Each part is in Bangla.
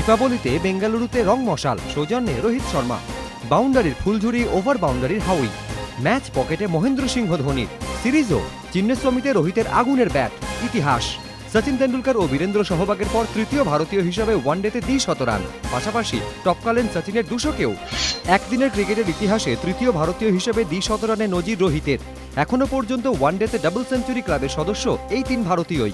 দীপাবলিতে বেঙ্গালুরুতে রং মশাল, সৌজন্যে রোহিত শর্মা। বাউন্ডারির ফুলঝুরি, ওভার বাউন্ডারির হাউই। ম্যাচ পকেটে মহেন্দ্র সিংহ ধোনির। সিরিজও চিহ্নশ্রমিতে রোহিতের আগুনের ব্যাট। ইতিহাস। সচিন তেন্ডুলকর ও বীরেন্দ্র সহবাগের পর তৃতীয় ভারতীয় হিসেবে ওয়ানডেতে দ্বিশত রান। পাশাপাশি টপকালেন সচিনের দুশোকেও। একদিনের ক্রিকেটের ইতিহাসে তৃতীয় ভারতীয় হিসেবে দ্বিশত রানে নজির রোহিতের। এখনও পর্যন্ত ওয়ানডেতে ডাবল সেঞ্চুরি ক্লাবের সদস্য এই তিন ভারতীয়ই।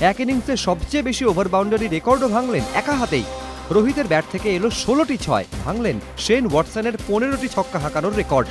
এক ইনিংসে সবচেয়ে বেশি ওভার বাউন্ডারি রেকর্ডও ভাঙলেন একা হাতেই। রোহিতের ব্যাট থেকে এলো ষোলোটি ছয়, ভাঙলেন শেন ওয়াটসনের পনেরোটি ছক্কা হাঁকানোর রেকর্ড।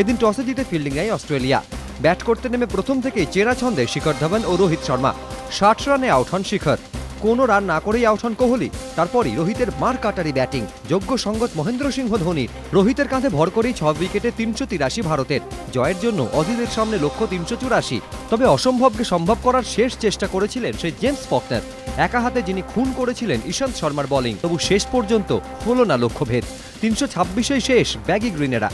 এদিন টসে জিতে ফিল্ডিং নেয় অস্ট্রেলিয়া। ব্যাট করতে নেমে প্রথম থেকেই চেরা ছন্দে শিখর ধাওয়ান ও রোহিত শর্মা। ষাট রানে আউট হন শিখর। কোনো রান না করেই আউট হন কোহলি। তারপরই রোহিতের মার কাটারি ব্যাটিং, যোগ্য সঙ্গত মহেন্দ্র সিংহ ধোনির রোহিতের কাঁধে ভর করেই ছ উইকেটে তিনশো তিরাশি ভারতের। জয়ের জন্য অজিদের সামনে লক্ষ্য তিনশো চুরাশি। তবে অসম্ভবকে সম্ভব করার শেষ চেষ্টা করেছিলেন সেই জেমস ফকনার। একা হাতে যিনি খুন করেছিলেন ঈশান্ত শর্মার বোলিং, তবু শেষ পর্যন্ত হলো না লক্ষ্যভেদ। তিনশো ছাব্বিশেই শেষ, ব্যাগি গ্রিনেরা।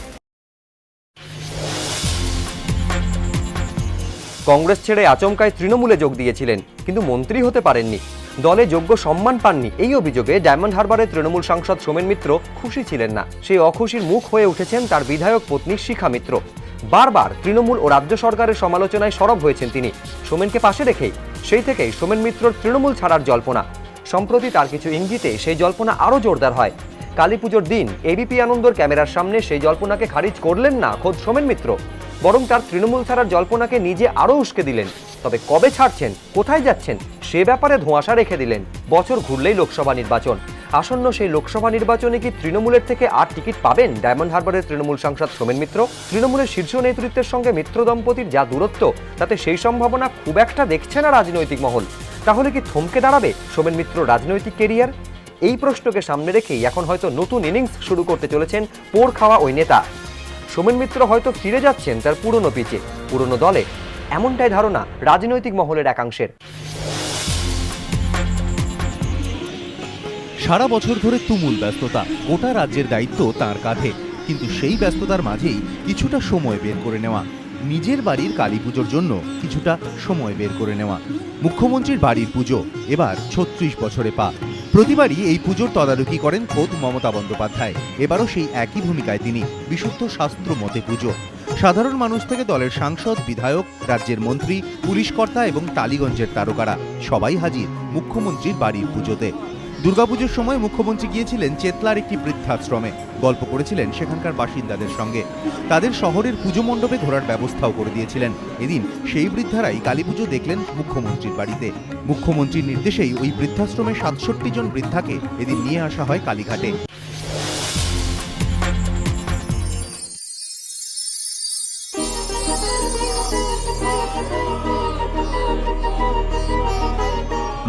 কংগ্রেস ছেড়ে আচমকায় তৃণমূলে যোগ দিয়েছিলেন, কিন্তু মন্ত্রী হতে পারেননি। দলে যোগ্য সম্মান পাননি। এই অভিযোগে ডায়মন্ড হারবারের তৃণমূল সাংসদ সোমেন মিত্র খুশি ছিলেন না। সেই অখুশির মুখ হয়ে উঠেছেন তার বিধায়ক পত্নী শিখা মিত্র। বারবার তৃণমূল ও রাজ্য সরকারের সমালোচনায় সরব হয়েছেন তিনি। সোমেনকে পাশে রেখেই, সেই থেকেই সোমেন মিত্রর তৃণমূল ছাড়ার জল্পনা। সম্প্রতি তার কিছু ইঙ্গিতে সেই জল্পনা আরও জোরদার হয়। কালী পুজোর দিন এবিপি আনন্দর ক্যামেরার সামনে সেই জল্পনাকে খারিজ করলেন না খোদ সোমেন মিত্র। বরং তার তৃণমূল ছাড়ার জল্পনাকে নিজে আরও উস্কে দিলেন। তবে কবে ছাড়ছেন, কোথায় যাচ্ছেন সে ব্যাপারে ধোঁয়াশা রেখে দিলেন। বছর ঘুরলেই লোকসভা নির্বাচন। আসন্ন সেই লোকসভা নির্বাচনে কি তৃণমূলের থেকে আর টিকিট পাবেন? ডায়মন্ড হারবারের তৃণমূল সাংসদ সোমেন মিত্র। তৃণমূলের শীর্ষ নেতৃত্বের সঙ্গে মিত্র দম্পতির যা দূরত্ব, তাতে সেই সম্ভাবনা খুব একটা দেখছে না রাজনৈতিক মহল। তাহলে কি থমকে দাঁড়াবে সোমেন মিত্র রাজনৈতিক কেরিয়ার? এই প্রশ্নকে সামনে রেখেই এখন হয়তো নতুন ইনিংস শুরু করতে চলেছেন পোড় খাওয়া ওই নেতা। সোমেন মিত্র হয়তো ফিরে যাচ্ছেন তার পুরনো পিচে। পুরনো দলে এমনটাই ধারণা রাজনৈতিক মহলের একাংশের। সারা বছর ধরে তুমুল ব্যস্ততা। গোটা রাজ্যের দায়িত্ব তার কাঁধে। কিন্তু সেই ব্যস্ততার মাঝেই কিছুটা সময় বের করে নেওয়া। নিজের বাড়ির কালী পুজোর জন্য কিছুটা সময় বের করে নেওয়া। মুখ্যমন্ত্রীর বাড়ির পুজো এবার ছত্রিশ বছরে পা। প্রতিবারই এই পুজোর তদারকি করেন খোদ মমতা বন্দ্যোপাধ্যায়। এবারও সেই একই ভূমিকায় তিনি বিশুদ্ধ শাস্ত্র মতে পুজো। সাধারণ মানুষ থেকে দলের সাংসদ, বিধায়ক, রাজ্যের মন্ত্রী পুলিশ কর্তা এবং টালিগঞ্জের তারকারা সবাই হাজির মুখ্যমন্ত্রীর বাড়ির পুজোতে। দুর্গাপুজোর সময় মুখ্যমন্ত্রী গিয়েছিলেন চেতলার একটি বৃদ্ধাশ্রমে। গল্প করেছিলেন সেখানকার বাসিন্দাদের সঙ্গে। তাদের শহরের পুজো মণ্ডপে ঘোরার ব্যবস্থাও করে দিয়েছিলেন। এদিন সেই বৃদ্ধারাই কালীপুজো দেখলেন মুখ্যমন্ত্রীর বাড়িতে। মুখ্যমন্ত্রীর নির্দেশেই ওই বৃদ্ধাশ্রমে সাতষট্টি জন বৃদ্ধাকে এদিন নিয়ে আসা হয় কালীঘাটে।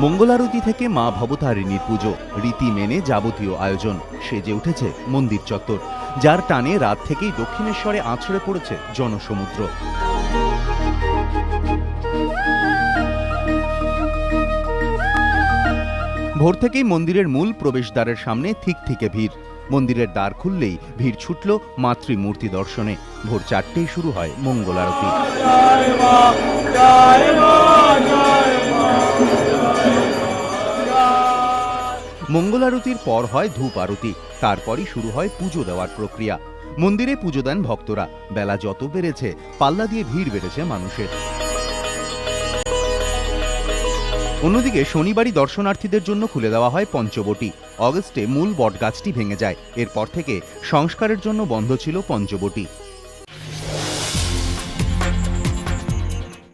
মঙ্গলারতি থেকে মা ভবতারিণীর পুজো, রীতি মেনে যাবতীয় আয়োজন, সেজে উঠেছে মন্দির চত্বর, যার টানে রাত থেকেই দক্ষিণেশ্বরে আছড়ে পড়েছে জনসমুদ্র। ভোর থেকেই মন্দিরের মূল প্রবেশদ্বারের সামনে ঠিক থেকে ভিড়। মন্দিরের দ্বার খুললেই ভিড় ছুটল মাতৃমূর্তি দর্শনে। ভোর চারটেই শুরু হয় মঙ্গল আরতি মঙ্গল আরতির পর হয় ধূপ আরতি, তারপরই শুরু হয় পুজো দেওয়ার প্রক্রিয়া। মন্দিরে পুজো দেন ভক্তরা। বেলা যত বেড়েছে, পাল্লা দিয়ে ভিড় বেড়েছে মানুষের। অন্যদিকে শনিবারই দর্শনার্থীদের জন্য খুলে দেওয়া হয় পঞ্চবটি। অগস্টে মূল বটগাছটি ভেঙে যায়। এরপর থেকে সংস্কারের জন্য বন্ধ ছিল পঞ্চবটি।